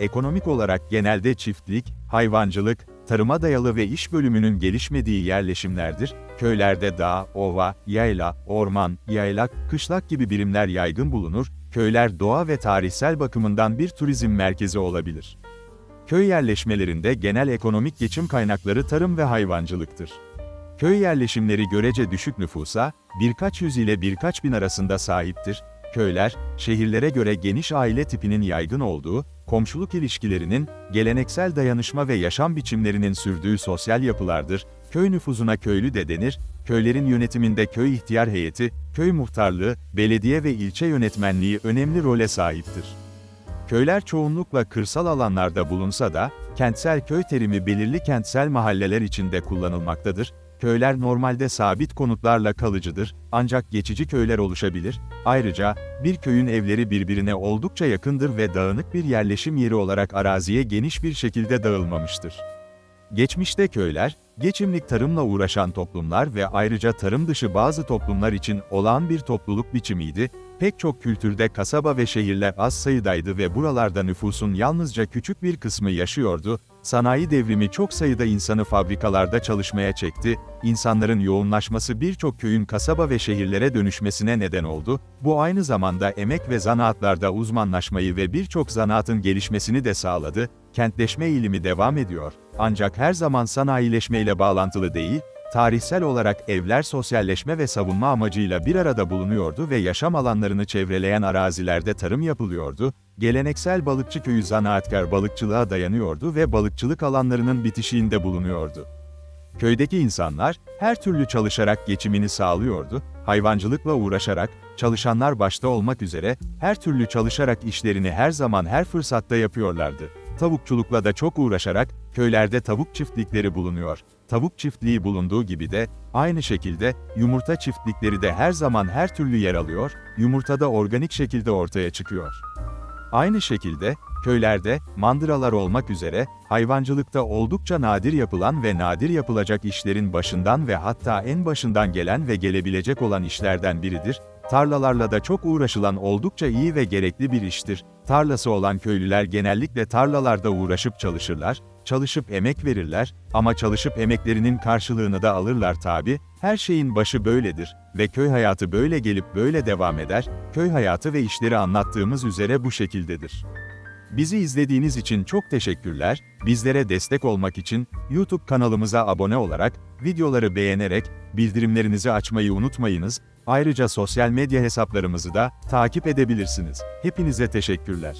ekonomik olarak genelde çiftlik, hayvancılık, tarıma dayalı ve iş bölümünün gelişmediği yerleşimlerdir. Köylerde dağ, ova, yayla, orman, yaylak, kışlak gibi birimler yaygın bulunur. Köyler doğa ve tarihsel bakımından bir turizm merkezi olabilir. Köy yerleşmelerinde genel ekonomik geçim kaynakları tarım ve hayvancılıktır. Köy yerleşimleri görece düşük nüfusa, birkaç yüz ile birkaç bin arasında sahiptir. Köyler, şehirlere göre geniş aile tipinin yaygın olduğu, komşuluk ilişkilerinin, geleneksel dayanışma ve yaşam biçimlerinin sürdüğü sosyal yapılardır. Köy nüfuzuna köylü de denir, köylerin yönetiminde köy ihtiyar heyeti, köy muhtarlığı, belediye ve ilçe yönetmenliği önemli role sahiptir. Köyler çoğunlukla kırsal alanlarda bulunsa da, kentsel köy terimi belirli kentsel mahalleler içinde kullanılmaktadır. Köyler normalde sabit konutlarla kalıcıdır, ancak geçici köyler oluşabilir. Ayrıca, bir köyün evleri birbirine oldukça yakındır ve dağınık bir yerleşim yeri olarak araziye geniş bir şekilde dağılmamıştır. Geçmişte köyler, geçimlik tarımla uğraşan toplumlar ve ayrıca tarım dışı bazı toplumlar için olağan bir topluluk biçimiydi, pek çok kültürde kasaba ve şehirler az sayıdaydı ve buralarda nüfusun yalnızca küçük bir kısmı yaşıyordu, sanayi devrimi çok sayıda insanı fabrikalarda çalışmaya çekti, insanların yoğunlaşması birçok köyün kasaba ve şehirlere dönüşmesine neden oldu, bu aynı zamanda emek ve zanaatlarda uzmanlaşmayı ve birçok zanaatın gelişmesini de sağladı, kentleşme eğilimi devam ediyor, ancak her zaman sanayileşmeyle bağlantılı değil, tarihsel olarak evler sosyalleşme ve savunma amacıyla bir arada bulunuyordu ve yaşam alanlarını çevreleyen arazilerde tarım yapılıyordu, geleneksel balıkçı köyü zanaatkar balıkçılığa dayanıyordu ve balıkçılık alanlarının bitişiğinde bulunuyordu. Köydeki insanlar, her türlü çalışarak geçimini sağlıyordu, hayvancılıkla uğraşarak, çalışanlar başta olmak üzere, her türlü çalışarak işlerini her zaman her fırsatta yapıyorlardı. Tavukçulukla da çok uğraşarak, köylerde tavuk çiftlikleri bulunuyor. Tavuk çiftliği bulunduğu gibi de, aynı şekilde, yumurta çiftlikleri de her zaman her türlü yer alıyor, yumurta da organik şekilde ortaya çıkıyor. Aynı şekilde, köylerde, mandıralar olmak üzere, hayvancılıkta oldukça nadir yapılan ve nadir yapılacak işlerin başından ve hatta en başından gelen ve gelebilecek olan işlerden biridir, tarlalarla da çok uğraşılan oldukça iyi ve gerekli bir iştir. Tarlası olan köylüler genellikle tarlalarda uğraşıp çalışırlar, çalışıp emek verirler, ama çalışıp emeklerinin karşılığını da alırlar tabi, her şeyin başı böyledir ve köy hayatı böyle gelip böyle devam eder, köy hayatı ve işleri anlattığımız üzere bu şekildedir. Bizi izlediğiniz için çok teşekkürler, bizlere destek olmak için YouTube kanalımıza abone olarak, videoları beğenerek, bildirimlerinizi açmayı unutmayınız, ayrıca sosyal medya hesaplarımızı da takip edebilirsiniz. Hepinize teşekkürler.